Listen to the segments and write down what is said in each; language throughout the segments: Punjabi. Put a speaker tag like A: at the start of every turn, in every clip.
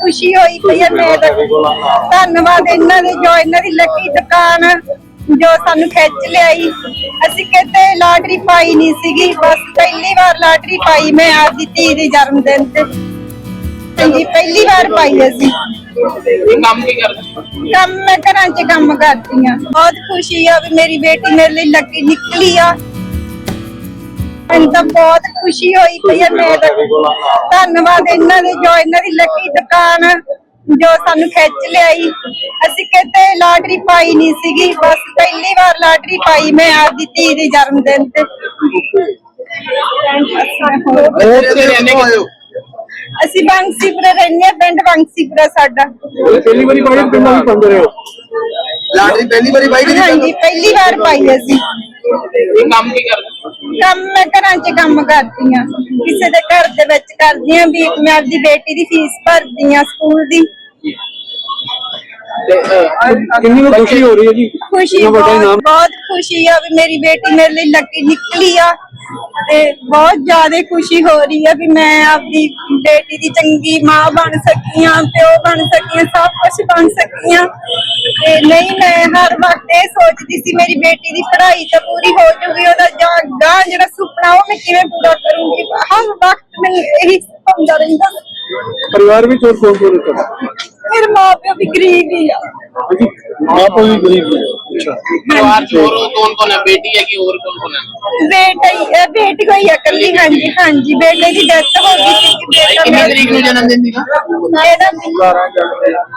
A: ਖੁਸ਼ੀ ਹੋਈ ਪਈ ਹੈ ਮੈਂ ਧੰਨਵਾਦ ਇਹਨਾਂ ਦੇ ਜੋ ਇਹਨਾਂ ਦੀ ਲੱਕੀ ਦੁਕਾਨ ਜੋ ਸਾਨੂੰ ਖਿੱਚ ਲਿਆਈ। ਅਸੀਂ ਕਿਤੇ ਲਾਟਰੀ ਪਾਈ ਨਹੀਂ ਸੀਗੀ ਬਸ ਪਹਿਲੀ ਵਾਰ ਲਾਟਰੀ ਪਾਈ ਮੈਂ ਆਪਦੀ ਧੀ ਦੇ ਜਨਮ ਦਿਨ ਤੇ। ਹਾਂਜੀ ਪਹਿਲੀ ਵਾਰ ਪਾਈ ਅਸੀਂ।
B: ਕੰਮ ਕੀ ਕਰਦੇ
A: ਕੰਮ ਮੈਂ ਘਰਾਂ 'ਚ ਕੰਮ ਕਰਦੀ ਆ ਬਹੁਤ ਖੁਸ਼ੀ ਆ ਵੀ ਮੇਰੀ ਬੇਟੀ ਮੇਰੇ ਲਈ ਲੱਕੀ ਨਿਕਲੀ ਆ। ਮੈਨੂੰ ਤਾਂ ਬਹੁਤ ਖੁਸ਼ੀ ਹੋਈ ਪਈ ਹੈ ਮੈਂ ਤਾਂ ਧੰਨਵਾਦ ਇਹਨਾਂ ਦੇ ਜੋ ਇਹਨਾਂ ਦੀ ਲੱਕੀ ਦੁਕਾਨ ਜੋ ਸਾਨੂੰ ਖਿੱਚ ਲਿਆਈ। ਅਸੀਂ ਕਿਤੇ ਲਾਟਰੀ ਪਾਈ ਨਹੀਂ ਸੀਗੀ ਬਸ ਪਹਿਲੀ ਵਾਰ ਲਾਟਰੀ ਪਾਈ ਮੈਂ ਆਪਦੀ ਧੀ ਦੇ ਜਨਮ ਦਿਨ ਤੇ। ਅਸੀਂ ਬੰਸੀਪੁਰ ਰਹਿੰਦੇ ਹਾਂ, ਪਿੰਡ ਬੰਸੀਪੁਰਾ ਸਾਡਾ।
C: ਪਹਿਲੀ ਵਾਰੀ ਪਾਈ ਪਿੰਡਾਂ ਵੀ ਪਾਉਂਦੇ ਰਹੇ ਹੋ?
D: ਲਾਟਰੀ ਪਹਿਲੀ ਵਾਰੀ ਬਾਈ ਜੀ
A: ਹਾਂਜੀ ਪਹਿਲੀ ਵਾਰ ਪਾਈ ਅਸੀਂ।
B: ਕੰਮ ਕੀ ਕਰਦੇ?
A: ਕੰਮ ਮੈਂ ਘਰਾਂ 'ਚ ਕੰਮ ਕਰਦੀ ਆ ਕਿਸੇ ਦੇ ਘਰ ਦੇ ਵਿੱਚ ਕਰਦੀ ਆ ਵੀ ਮੈਂ ਆਪਦੀ ਬੇਟੀ ਦੀ ਫੀਸ ਭਰਦੀ ਆ ਸਕੂਲ ਦੀ।
B: ਤੇ ਅਹ,
C: ਕਿੰਨੀ ਕੁ ਖੁਸ਼ੀ ਹੋ ਰਹੀ ਹੈ ਜੀ?
A: ਖੁਸ਼ੀ ਬਹੁਤ ਬਹੁਤ ਖੁਸ਼ੀ ਆ ਵੀ ਮੇਰੀ ਬੇਟੀ ਮੇਰੇ ਲਈ ਲੱਕੀ ਨਿਕਲੀ ਆ ਤੇ ਬਹੁਤ ਜ਼ਿਆਦਾ ਖੁਸ਼ੀ ਹੋ ਰਹੀ ਆ ਵੀ ਮੈਂ ਆਪਦੀ ਬੇਟੀ ਦੀ ਚੰਗੀ ਮਾਂ ਬਣ ਸਕੀ ਆ ਪਿਓ ਬਣ ਸਕੀ ਆ ਸਭ ਕੁਝ ਬਣ ਸਕੀ ਆ। ਤੇ ਨਹੀਂ ਮੈਂ ਹਰ ਵਕਤ ਇਹ ਸੋਚਦੀ ਸੀ ਮੇਰੀ ਬੇਟੀ ਦੀ ਪੜ੍ਹਾਈ ਤਾਂ ਪੂਰੀ ਹੋ ਜੂਗੀ ਉਹਦਾ ਜਾਂ ਗਾਂ ਜਿਹੜਾ ਸੁਪਨਾ ਉਹ ਮੈਂ ਕਿਵੇਂ ਪੂਰਾ ਕਰੂੰਗੀ। ਹਰ ਵਕਤ ਮੈਨੂੰ ਇਹੀ ਹੁੰਦਾ ਰਹਿੰਦਾ।
C: ਪਰਿਵਾਰ ਵਿੱਚ ਹੋਰ ਕੌਣ ਕੌਣ ਹੈ ਤੁਹਾਡਾ?
A: ਮੇਰੇ ਮਾਂ ਪਿਓ ਵੀ ਗਰੀਬ ਹੀ ਆ।
C: ਆਪੋ ਵੀ ਗਰੀਬ ਹੈ ਅੱਛਾ
B: परिवार में और कौन कौन है बेटी है कि और कौन कौन है
A: ਬੇਟਾ ਹੀ ਇਹ ਬੇਟੀ ਕੋਈ ਇਕੱਲੀ ਹਾਂਜੀ ਹਾਂਜੀ ਬੇਟੇ ਦੀ ਡੈਥ ਹੋ ਗਈ ਸੀ ਕਿ ਬੇਟਾ
B: कितनी
A: ਮੇਰਾ
B: तरीक में जन्मदिन थी
A: ਇਹਦਾ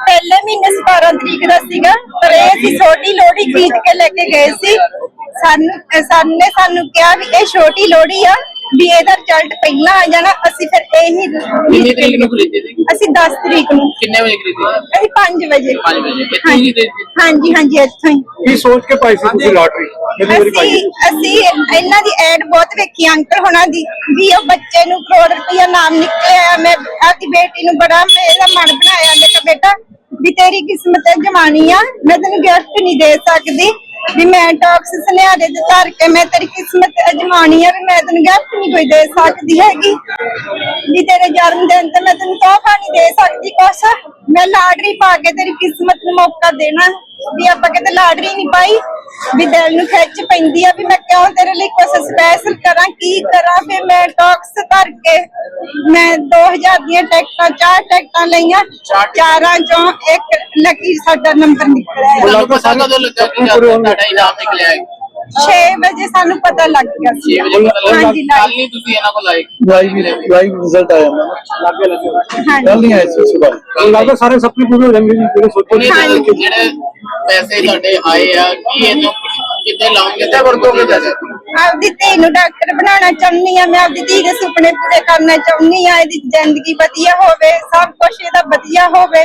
A: ਪਹਿਲੇ ਮਹੀਨੇ 17 ਤਰੀਕ ਦਾ ਸੀਗਾ ਪਰ ਇਹ ਅਸੀਂ ਛੋਟੀ ਲੋਹੜੀ ਖਰੀਦ ਕੇ ਲੈ ਕੇ ਗਏ ਸੀ ਸਾਨੂੰ ਅਹ ਸਾਨੇ ਸਾਨੂੰ ਕਿਹਾ ਵੀ ਇਹ ਛੋਟੀ ਲੋਹੜੀ ਆ ਵੀ ਇਹਦਾ ਰਿਜ਼ਲਟ ਪਹਿਲਾਂ ਆ ਜਾਣਾ ਅਸੀਂ ਫਿਰ ਇਹੀ
B: ਕਿੰਨੀ ਤਰੀਕ ਨੂੰ ਖਰੀਦੇ ਸੀ?
A: ਅਸੀਂ 10 ਤਰੀਕ ਨੂੰ।
B: ਕਿੰਨੇ ਵਜੇ ਖਰੀਦੇ
A: ਅਸੀਂ 5 ਵਜੇ।
B: 5 ਵਜੇ
A: ਇੱਥੇ
B: ਹੀ ਦੇ
A: ਹਾਂਜੀ ਹਾਂਜੀ ਇੱਥੋਂ ਹੀ।
C: ਕੀ ਸੋਚ ਕੇ ਪਾਈ ਸੀ ਤੁਸੀਂ ਲਾਟਰੀ?
A: ਅਸੀਂ ਅਸੀਂ ਇਹਨਾਂ ਦੀ ਐਡ ਬਹੁਤ ਵੇਖੀ ਅੰਕਲ ਹੋਣਾ ਦੀ ਵੀ ਉਹ ਬੱਚੇ ਨੂੰ ਕਰੋੜ ਰੁਪਇਆ ਨਾਮ ਨਿਕਲਿਆ ਮੈਂ ਆਪਣੀ ਬੇਟੀ ਨੂੰ ਬੜਾ ਮੇਰਾ ਮਨ ਬਣਾਇਆ। ਮੈਂ ਬੇਟਾ ਵੀ ਤੇਰੀ ਕਿਸਮਤ ਹੈ ਜਮਾਨੀ ਆ। ਮੈਂ ਤੈਨੂੰ ਗਿਫਟ ਨਹੀਂ ਦੇ ਸਕਦੀ। ਵੀ ਮੈਂ ਟੌਕਸ ਸੁਨਿਆਰੇ ਦੇ ਧਰ ਕੇ ਮੈਂ ਤੇਰੀ ਕਿਸਮਤ ਅਜਮਾਣੀ ਆ ਵੀ ਮੈਂ ਤੈਨੂੰ ਗਿਫਟ ਨਹੀਂ ਕੋਈ ਦੇ ਸਕਦੀ ਹੈਗੀ। ਵੀ ਤੇਰੇ ਜਨਮ ਦਿਨ ਤੇ ਮੈਂ ਤੈਨੂੰ ਤੋਹਫਾ ਨਹੀਂ ਦੇ ਸਕਦੀ ਕੁਛ। ਮੈਂ ਲਾਟਰੀ ਪਾ ਕੇ ਤੇਰੀ ਕਿਸਮਤ ਨੂੰ ਮੌਕਾ ਦੇਣਾ। ਵੀ ਆਪਾਂ ਕਿਤੇ ਲਾਟਰੀ ਨਹੀਂ ਪਾਈ। ਵੀ ਦਿਲ ਨੂੰ ਖਿੱਚ ਪੈਂਦੀ ਆ ਵੀ ਮੈਂ ਕਿਉਂ ਤੇਰੇ ਲਈ ਕੁਛ ਸਪੈਸ਼ਲ ਕਰਾਂ ਕੀ ਕਰਾਂ? ਫਿਰ ਮੈਂ ਟੌਕਸ ਧਰ ਕੇ ਮੈਂ 2000 ਦੀਆਂ ਟਿਕਟਾਂ ਚਾਰ ਟਿਕਟਾਂ ਲਈਆਂ। ਚਾਰਾਂ ਚੋਂ ਇੱਕ ਲੱਕੀ ਸਾਡਾ ਨੰਬਰ ਨਿਕਲਿਆ। ਹੈ।
B: ਤੁਹਾਨੂੰ ਪਤਾ ਕਦੋਂ ਲੱਗਾ ਕਿ ਤੁਹਾਡਾ ਇਨਾਮ ਨਿਕਲਿਆ ਹੈ।
A: 6 ਵਜੇ ਸਾਨੂੰ ਪਤਾ ਲੱਗ ਗਿਆ ਸੀ।
B: 6 ਵਜੇ ਪਤਾ ਲੱਗਾ
A: ਹਾਂਜੀ,
B: ਕੱਲ ਹੀ। ਤੁਸੀਂ ਇਹਨਾਂ ਕੋਲ ਆਏ।
D: ਲਾਈਵ ਲਾਈਵ ਰਿਜ਼ਲਟ ਆਇਆ ਨਾ
C: ਲੱਗੇ ਲੱਗੇ।
A: ਹਾਂਜੀ।
D: ਕੱਲ ਨਹੀਂ ਆਇਆ ਸੀ ਸੁਬਾਹ
C: ਲੱਗਦਾ ਸਾਰੇ ਸੁਪਨੇ ਪੂਰੇ ਹੋ ਜਾਣਗੇ ਜੀ ਜਿਹੜੇ ਸੋਚੋ
B: ਉਹਨੇ ਤਾਂ ਜਿਹੜੇ ਪੈਸੇ ਤੁਹਾਡੇ ਆਏ ਆ ਕੀ ਇਹਨੂੰ ਕਿੱਥੇ ਲਾਉਂਗੇ ਤੇ ਵਰਤੋਗੇ ਪੈਸੇ
A: ਆਪਦੀ ਧੀ ਨੂੰ ਡਾਕਟਰ ਬਣਾਉਣਾ ਚਾਹੁੰਦੀ ਆ ਮੈਂ ਆਪਦੀ ਧੀ ਦੇ ਸੁਪਨੇ ਪੂਰੇ ਕਰਨਾ ਚਾਹੁੰਦੀ ਆ ਇਹਦੀ ਜ਼ਿੰਦਗੀ ਵਧੀਆ ਹੋਵੇ ਸਭ ਕੁਝ ਇਹਦਾ ਵਧੀਆ ਹੋਵੇ।